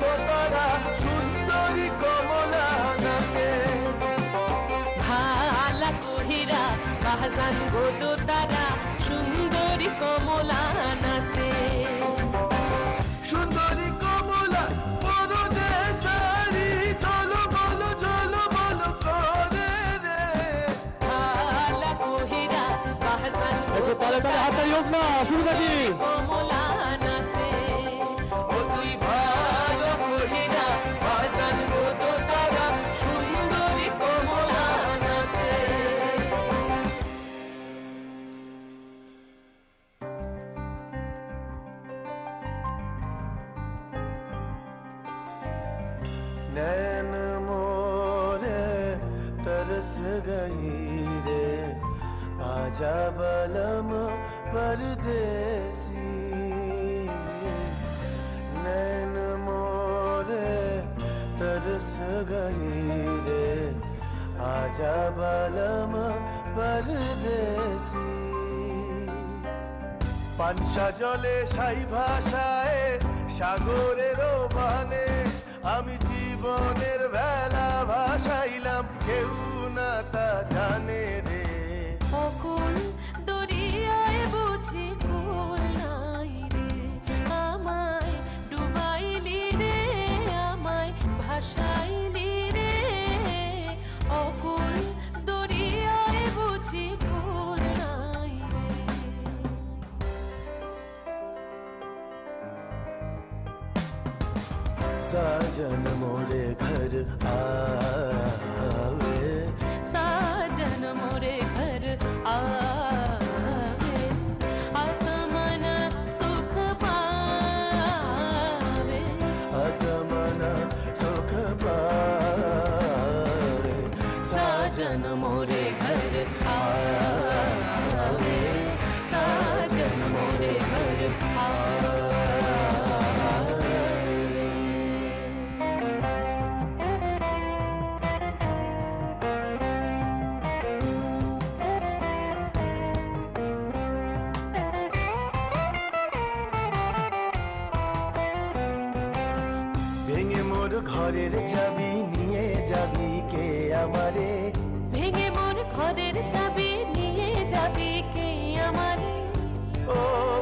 দোতরা সুন্দরী কমলা গাছে ভালা কহিরা বাহাজান গো দোতারা সুন্দরী কমলা নাচে। সুন্দরী কমলা পরনে শাড়ি চলো বলো চলো বলো করে রে। ভালা কহিরা বাহাজান গো দোতারা শুরু করি কমলা आजा बलम परदेसी नैन मोरे तरस गई रे आजा बलम परदेसी পানসা জলে সাই ভাষায় সাগরের বানে আমি জীবনের বেলা ভাসাইলাম কেউ না তা জানে রে অকুল দরিয়ায় বুঝি কুল নাই আমায় আমায় বুঝি কুল নাই সাজন মোরে ঘর আ ঘরের চাবি নিয়ে যাবি কে আমারে? ভেঙে মোর ঘরের চাবি নিয়ে যাবি কে আমার? ও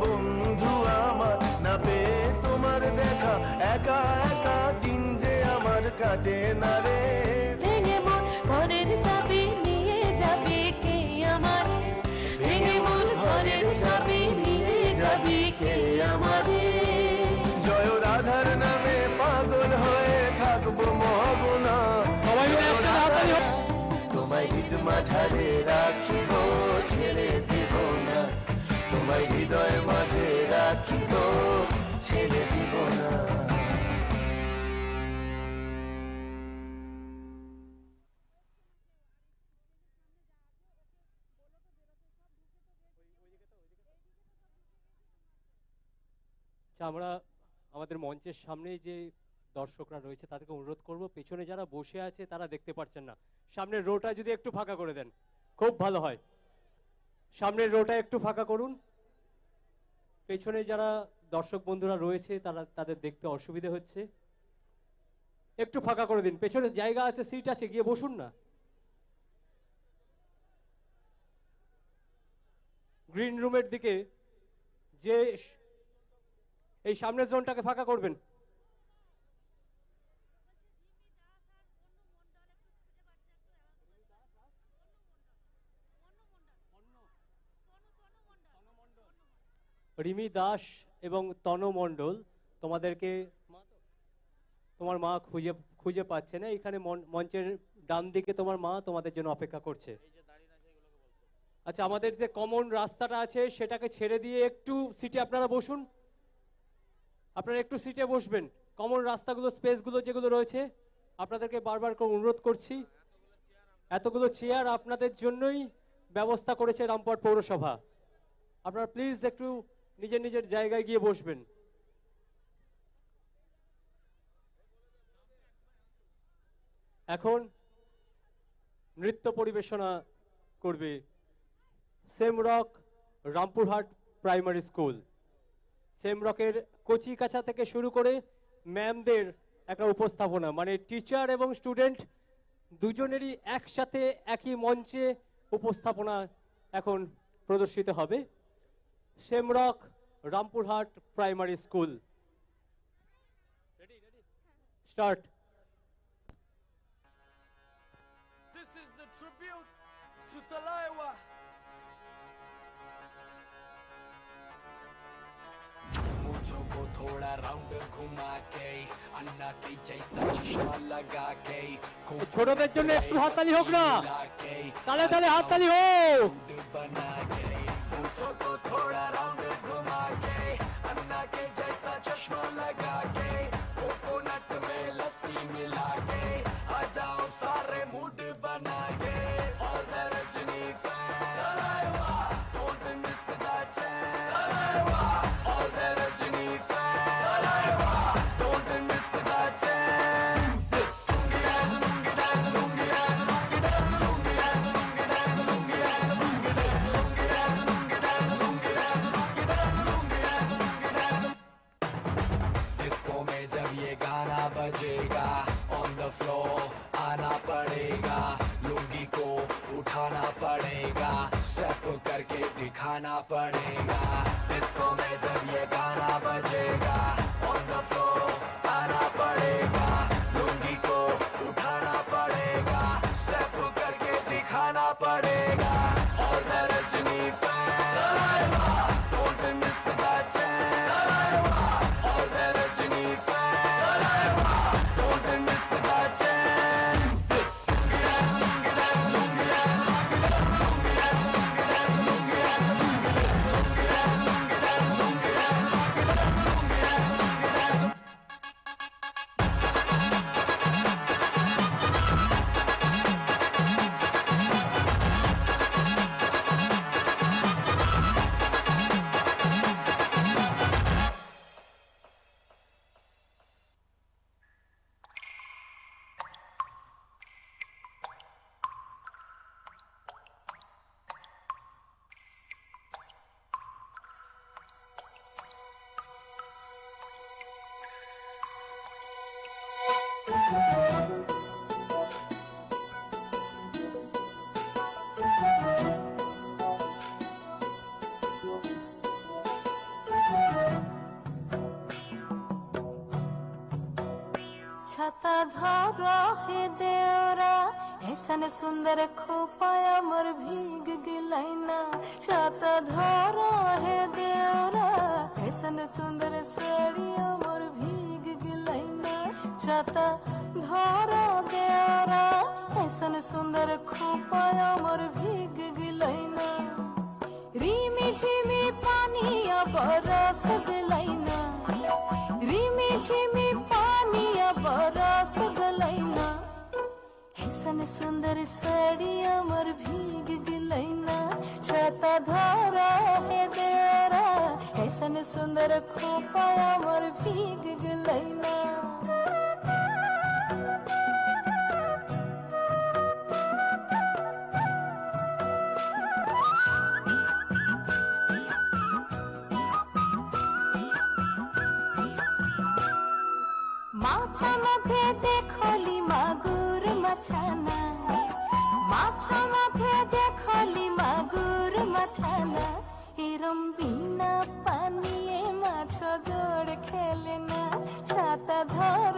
বন্ধু আমার না পেয়ে তোমার দেখা একা একা দিন যে আমার কাটে না রে। ভেঙে মোর ঘরের চাবি নিয়ে যাবি কে আমার? ভেঙে মোর ঘরের চাবি নিয়ে যাবি কে আমারে? রাখিব, ছেড়ে না। তোমায় হৃদয় মাঝে রাখিব, ছেড়ে দিব না। আচ্ছা আমরা আমাদের মঞ্চের সামনে যে দর্শকরা রয়েছে, তাদেরকে অনুরোধ করব, পেছনে যারা বসে আছে, তারা দেখতে পাচ্ছেন না। সামনের রোটা যদি একটু ফাঁকা করে দেন, খুব ভালো হয়। সামনের রোটা একটু ফাঁকা করুন। পেছনে যারা দর্শক বন্ধুরা রয়েছে, তারা তাদের দেখতে অসুবিধে হচ্ছে। একটু ফাঁকা করে দিন। পেছনে জায়গা আছে, সিট আছে, গিয়ে বসুন না। গ্রিন রুমের দিকে যে এই সামনের জোনটাকে ফাঁকা করবেন। রিমি দাস এবং তন মণ্ডল তোমাদেরকে তোমার মা খুঁজে খুঁজে পাচ্ছে না। এখানে মঞ্চের ডান দিকে তোমার মা তোমাদের জন্য অপেক্ষা করছে। আচ্ছা আমাদের যে কমন রাস্তাটা আছে, সেটাকে ছেড়ে দিয়ে একটু সিটে আপনারা বসুন। আপনারা একটু সিটে বসবেন। কমন রাস্তাগুলো, স্পেসগুলো যেগুলো রয়েছে, আপনাদেরকে বারবার করে অনুরোধ করছি। এতগুলো চেয়ার আপনাদের জন্যই ব্যবস্থা করেছে রামপুরহাট পৌরসভা। আপনারা প্লিজ একটু নিজের নিজের জায়গায় গিয়ে বসবেন। এখন নৃত্য পরিবেশনা করবে সেমরক রামপুরহাট প্রাইমারি স্কুল। সেমরকের কচি কাছা থেকে শুরু করে ম্যামদের একটা উপস্থাপনা মানে টিচার এবং স্টুডেন্ট দুজনেরই একসাথে একই মঞ্চে উপস্থাপনা এখন প্রদর্শিত হবে। Shamrock Rampurhat primary school start This is the tribute to Talaiwa. मुझो को थोड़ा राउंड घुमा के अन्ना की जैसा चश्मा लगा के खूब ছোটদের জন্য একটু হাততালি হোক না ला के তালে তালে হাততালি হোক पूछो तो थोड़ा राउंड घूम दिखाना पड़ेगा। इसको मैं जब ये गाना बजेगा ऑन द फ्लोर সুন্দর খোপায় আমার ভিগ গেলাই না ছাতা ধর হে দেওরা এসন সুন্দর শাড়ি আমার ভিগ গেলাই না ছাতা ধর দেওরা এসন সুন্দর খোপায় আমার ভিগ গেলাই না রিমি ঝিমি পানি আবার গেলাই না রিমি ঝিমি পানি আবার রস গেলাই ऐसन सुंदर साड़ी अमर भीग गिलैना छाता धरा है देरा ऐसन सुंदर खोपा अमर भीग गिलैना মাছা মধ্যে দেখলি মাগুর মাছানা। মাছা মধ্যে দেখলি মাগুর মাছানা। এরম বিনা পানিয়ে মাছ জোর খেলে না। ছাতা ধর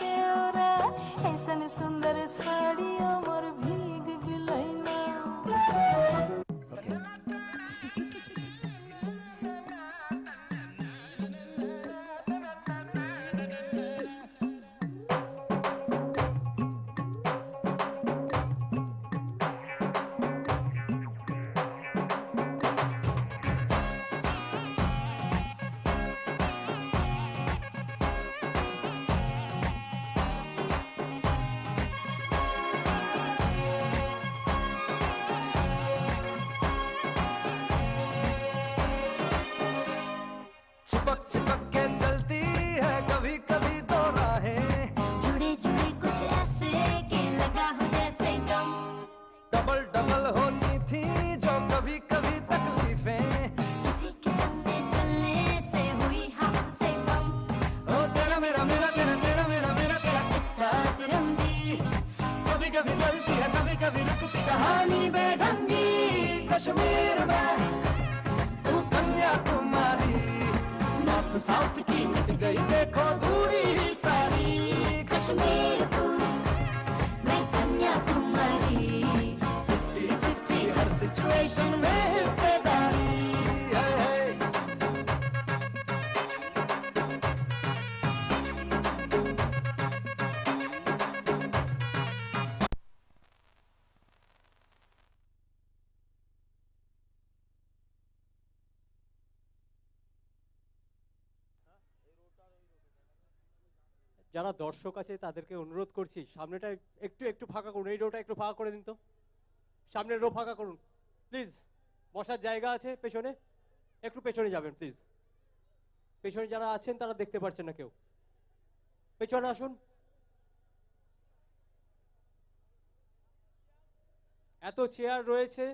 দেওরা এসন সুন্দর শাড়িও चिपक के चलती है कभी कभी दो राहें। जुड़े जुड़े कुछ ऐसे के लगा हो जैसे गम। डबल डबल होती थी जो कभी कभी तकलीफें। किसी में चलने से हुई हमसे कम ओ तेरा मेरा मेरा तेरा तेरा मेरा मेरा तेरा किस्सा तिरंगी। कभी कभी चलती है कभी कभी रुकती कहानी बेढंगी। कश्मीर में south to যারা দর্শক আছে, তাদেরকে অনুরোধ করছি, সামনেটা একটু একটু ফাঁকা করুন, এই রোটা একটু ফাঁকা করে দিন তো। সামনের রো ফাঁকা করুন, প্লিজ। বসার জায়গা আছে পেছনে, একটু পেছনে যাবেন, প্লিজ। পেছনে যারা আছেন, তারা দেখতে পারছেন না কেউ। পেছনে আসুন। এত চেয়ার রয়েছে,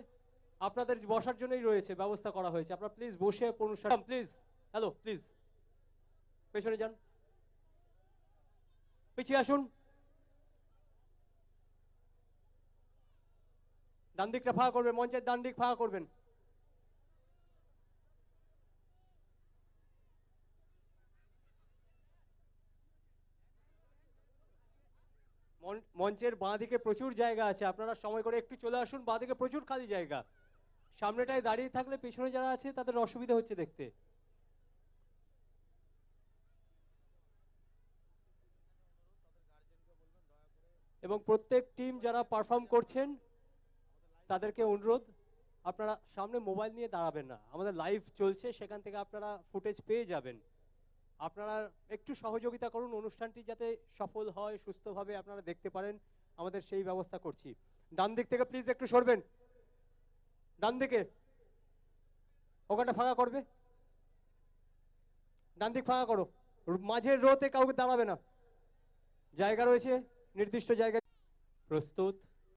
আপনাদের বসার জন্যই রয়েছে, ব্যবস্থা করা হয়েছে। আপনারা প্লিজ বসে অনুষ্ঠান প্লিজ। Hello, please. পেছনে যান। পিছিয়ে আসুন। ডান দিকটা ফাঁকা করবেন, মঞ্চের ডান দিক ফাঁকা করবেন। মঞ্চের বাঁ দিকে প্রচুর জায়গা আছে, আপনারা সময় করে একটু চলে আসুন বাঁ দিকে প্রচুর খালি জায়গা। সামনেটায় দাঁড়িয়ে থাকলে পেছনে যারা আছে, তাদের অসুবিধা হচ্ছে দেখতে। এবং প্রত্যেক টিম যারা পারফর্ম করছেন, তাদেরকে অনুরোধ, আপনারা সামনে মোবাইল নিয়ে দাঁড়াবেন না। আমাদের লাইভ চলছে, সেখান থেকে আপনারা ফুটেজ পেয়ে যাবেন। আপনারা একটু সহযোগিতা করুন, অনুষ্ঠানটি যাতে সফল হয়, সুস্থভাবে আপনারা দেখতে পারেন। আমাদের সেই ব্যবস্থা করছি। ডান দিক থেকে প্লিজ একটু সরবেন। ডান দিকে। ওখানটা ফাঁকা করবে? ডান দিক ফাঁকা করো। মাঝের রোতে কাউকে দাঁড়াবে না। জায়গা রয়েছে? নির্দিষ্ট জায়গায় প্রস্তুত।